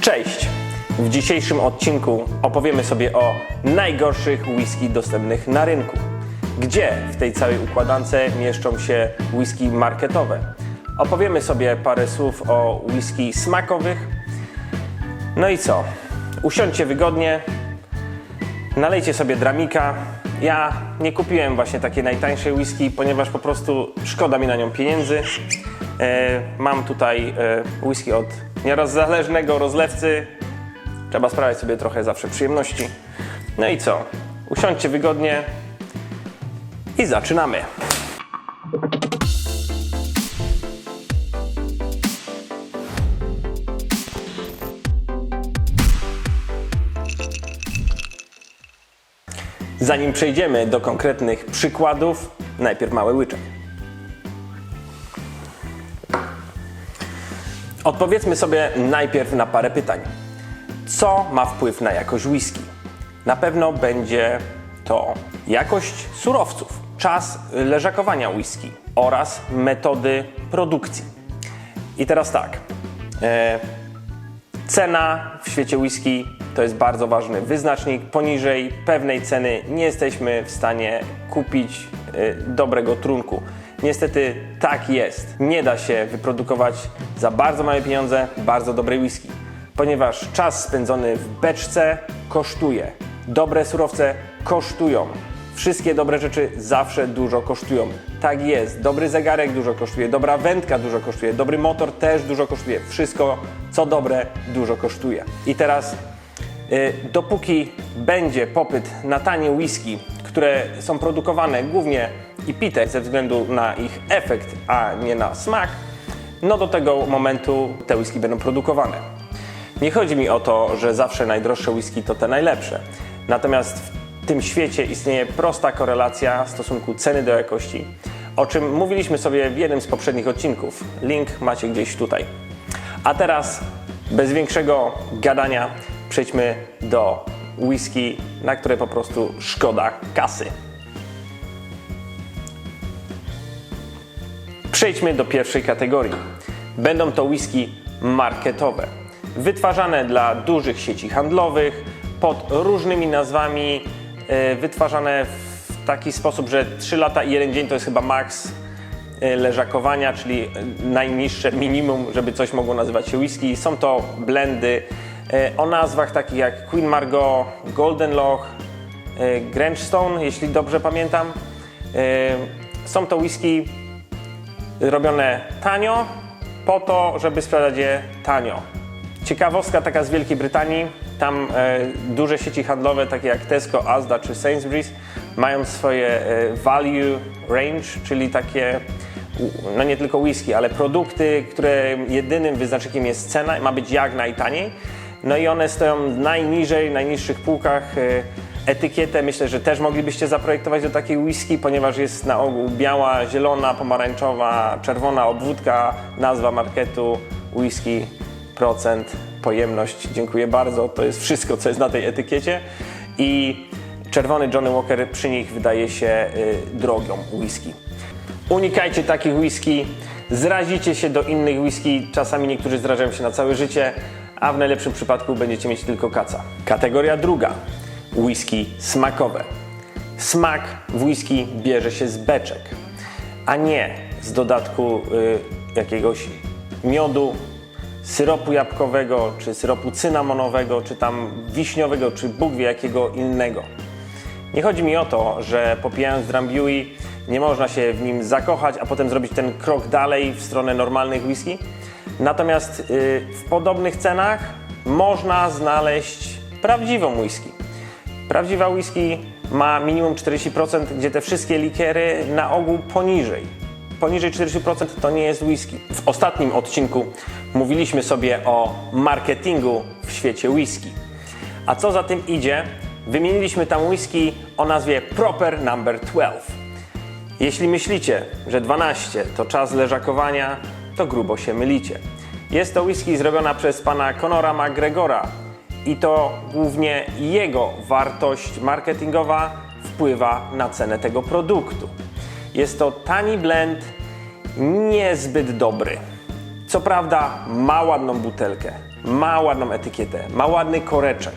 Cześć! W dzisiejszym odcinku opowiemy sobie o najgorszych whisky dostępnych na rynku. Gdzie w tej całej układance mieszczą się whisky marketowe? Opowiemy sobie parę słów o whisky smakowych. No i co? Usiądźcie wygodnie, nalejcie sobie dramika. Ja nie kupiłem właśnie takiej najtańszej whisky, ponieważ po prostu szkoda mi na nią pieniędzy. E, mam tutaj e, whisky od nierozależnego rozlewcy. Trzeba sprawiać sobie trochę zawsze przyjemności. No i co? Usiądźcie wygodnie i zaczynamy. Zanim przejdziemy do konkretnych przykładów, najpierw mały łyczek. Odpowiedzmy sobie najpierw na parę pytań. Co ma wpływ na jakość whisky? Na pewno będzie to jakość surowców, czas leżakowania whisky oraz metody produkcji. I teraz tak. E, Cena w świecie whisky to jest bardzo ważny wyznacznik. Poniżej pewnej ceny nie jesteśmy w stanie kupić y, dobrego trunku. Niestety tak jest. Nie da się wyprodukować za bardzo małe pieniądze bardzo dobrej whisky, ponieważ czas spędzony w beczce kosztuje. Dobre surowce kosztują. Wszystkie dobre rzeczy zawsze dużo kosztują. Tak jest. Dobry zegarek dużo kosztuje, dobra wędka dużo kosztuje, dobry motor też dużo kosztuje. Wszystko, co dobre, dużo kosztuje. I teraz, y, dopóki będzie popyt na tanie whisky, które są produkowane głównie i pite ze względu na ich efekt, a nie na smak, no do tego momentu te whisky będą produkowane. Nie chodzi mi o to, że zawsze najdroższe whisky to te najlepsze. Natomiast w tym świecie istnieje prosta korelacja w stosunku ceny do jakości, o czym mówiliśmy sobie w jednym z poprzednich odcinków. Link macie gdzieś tutaj. A teraz, bez większego gadania, przejdźmy do whisky, na które po prostu szkoda kasy. Przejdźmy do pierwszej kategorii. Będą to whisky marketowe, wytwarzane dla dużych sieci handlowych, pod różnymi nazwami, e, wytwarzane w taki sposób, że 3 lata i 1 dzień to jest chyba maks e, leżakowania, czyli najniższe minimum, żeby coś mogło nazywać się whisky. Są to blendy e, o nazwach takich jak Queen Margot, Golden Loch, e, Grangestone, jeśli dobrze pamiętam. Są to whisky robione tanio, po to, żeby sprzedać je tanio. Ciekawostka taka z Wielkiej Brytanii, tam e, duże sieci handlowe takie jak Tesco, Asda czy Sainsbury's mają swoje e, value range, czyli takie no nie tylko whisky, ale produkty, które jedynym wyznacznikiem jest cena ma być jak najtaniej. No i one stoją najniżej, najniższych półkach. Etykietę myślę, że też moglibyście zaprojektować do takiej whisky, ponieważ jest na ogół biała, zielona, pomarańczowa, czerwona obwódka, nazwa marketu, whisky, procent, pojemność. Dziękuję bardzo. To jest wszystko, co jest na tej etykiecie. I czerwony Johnny Walker przy nich wydaje się y, drogą whisky. Unikajcie takich whisky, zrazicie się do innych whisky. Czasami niektórzy zrażają się na całe życie, a w najlepszym przypadku będziecie mieć tylko kaca. Kategoria druga. Whisky smakowe. Smak w whisky bierze się z beczek, a nie z dodatku y, jakiegoś miodu, syropu jabłkowego, czy syropu cynamonowego, czy tam wiśniowego, czy Bóg wie jakiego innego. Nie chodzi mi o to, że popijając Drambuie nie można się w nim zakochać, a potem zrobić ten krok dalej w stronę normalnych whisky. Natomiast y, w podobnych cenach można znaleźć prawdziwą whisky. Prawdziwa whisky ma minimum 40%, gdzie te wszystkie likiery na ogół poniżej. Poniżej 40% to nie jest whisky. W ostatnim odcinku mówiliśmy sobie o marketingu w świecie whisky. A co za tym idzie, wymieniliśmy tam whisky o nazwie Proper Number 12. Jeśli myślicie, że 12 to czas leżakowania, to grubo się mylicie. Jest to whisky zrobiona przez pana Conora McGregora i to głównie jego wartość marketingowa wpływa na cenę tego produktu. Jest to tani blend, niezbyt dobry. Co prawda ma ładną butelkę, ma ładną etykietę, ma ładny koreczek.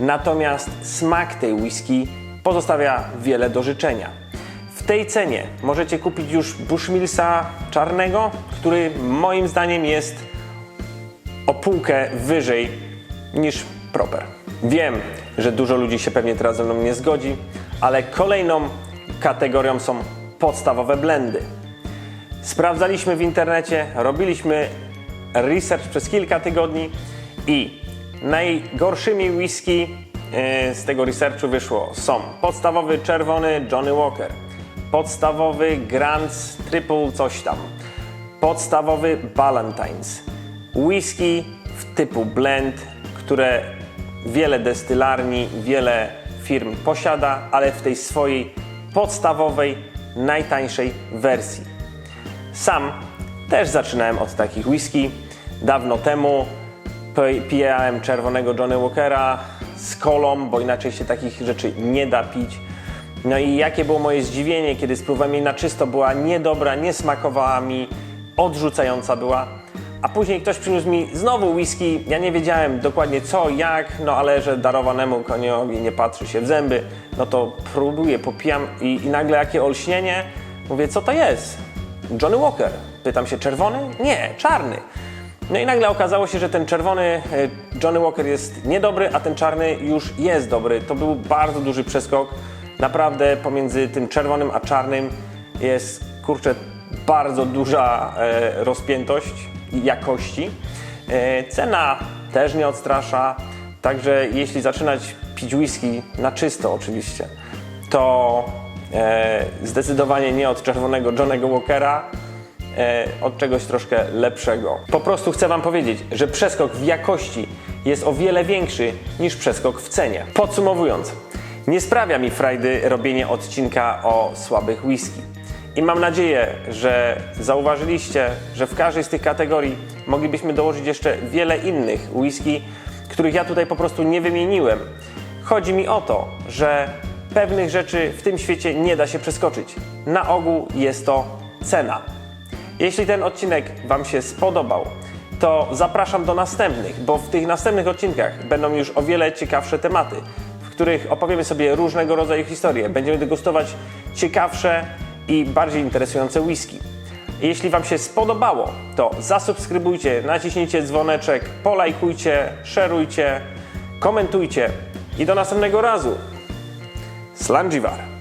Natomiast smak tej whisky pozostawia wiele do życzenia. W tej cenie możecie kupić już Bushmillsa czarnego, który moim zdaniem jest o półkę wyżej niż Proper. Wiem, że dużo ludzi się pewnie teraz ze mną nie zgodzi, ale kolejną kategorią są podstawowe blendy. Sprawdzaliśmy w internecie, robiliśmy research przez kilka tygodni i najgorszymi whisky e, z tego researchu wyszło są podstawowy czerwony Johnny Walker, podstawowy Grants Triple coś tam, podstawowy Ballantines, whisky w typu blend, które wiele destylarni, wiele firm posiada, ale w tej swojej podstawowej, najtańszej wersji. Sam też zaczynałem od takich whisky. Dawno temu pi- pijałem czerwonego Johnny Walkera z kolą, bo inaczej się takich rzeczy nie da pić. No i jakie było moje zdziwienie, kiedy spróbowałem jej na czysto, była niedobra, nie smakowała mi, odrzucająca była. A później ktoś przyniósł mi znowu whisky, ja nie wiedziałem dokładnie co, jak, no ale że darowanemu koniowi nie patrzy się w zęby, no to próbuję, popijam i, i nagle jakie olśnienie, mówię co to jest? Johnny Walker. Pytam się, czerwony? Nie, czarny. No i nagle okazało się, że ten czerwony e, Johnny Walker jest niedobry, a ten czarny już jest dobry. To był bardzo duży przeskok. Naprawdę pomiędzy tym czerwonym a czarnym jest, kurczę, bardzo duża e, rozpiętość jakości. E, cena też nie odstrasza, także jeśli zaczynać pić whisky na czysto oczywiście, to e, zdecydowanie nie od czerwonego Johnego Walkera, e, od czegoś troszkę lepszego. Po prostu chcę Wam powiedzieć, że przeskok w jakości jest o wiele większy niż przeskok w cenie. Podsumowując, nie sprawia mi frajdy robienie odcinka o słabych whisky. I mam nadzieję, że zauważyliście, że w każdej z tych kategorii moglibyśmy dołożyć jeszcze wiele innych whisky, których ja tutaj po prostu nie wymieniłem. Chodzi mi o to, że pewnych rzeczy w tym świecie nie da się przeskoczyć. Na ogół jest to cena. Jeśli ten odcinek Wam się spodobał, to zapraszam do następnych, bo w tych następnych odcinkach będą już o wiele ciekawsze tematy, w których opowiemy sobie różnego rodzaju historie. Będziemy degustować ciekawsze i bardziej interesujące whisky. Jeśli Wam się spodobało, to zasubskrybujcie, naciśnijcie dzwoneczek, polajkujcie, szerujcie, komentujcie i do następnego razu. Slanjivar.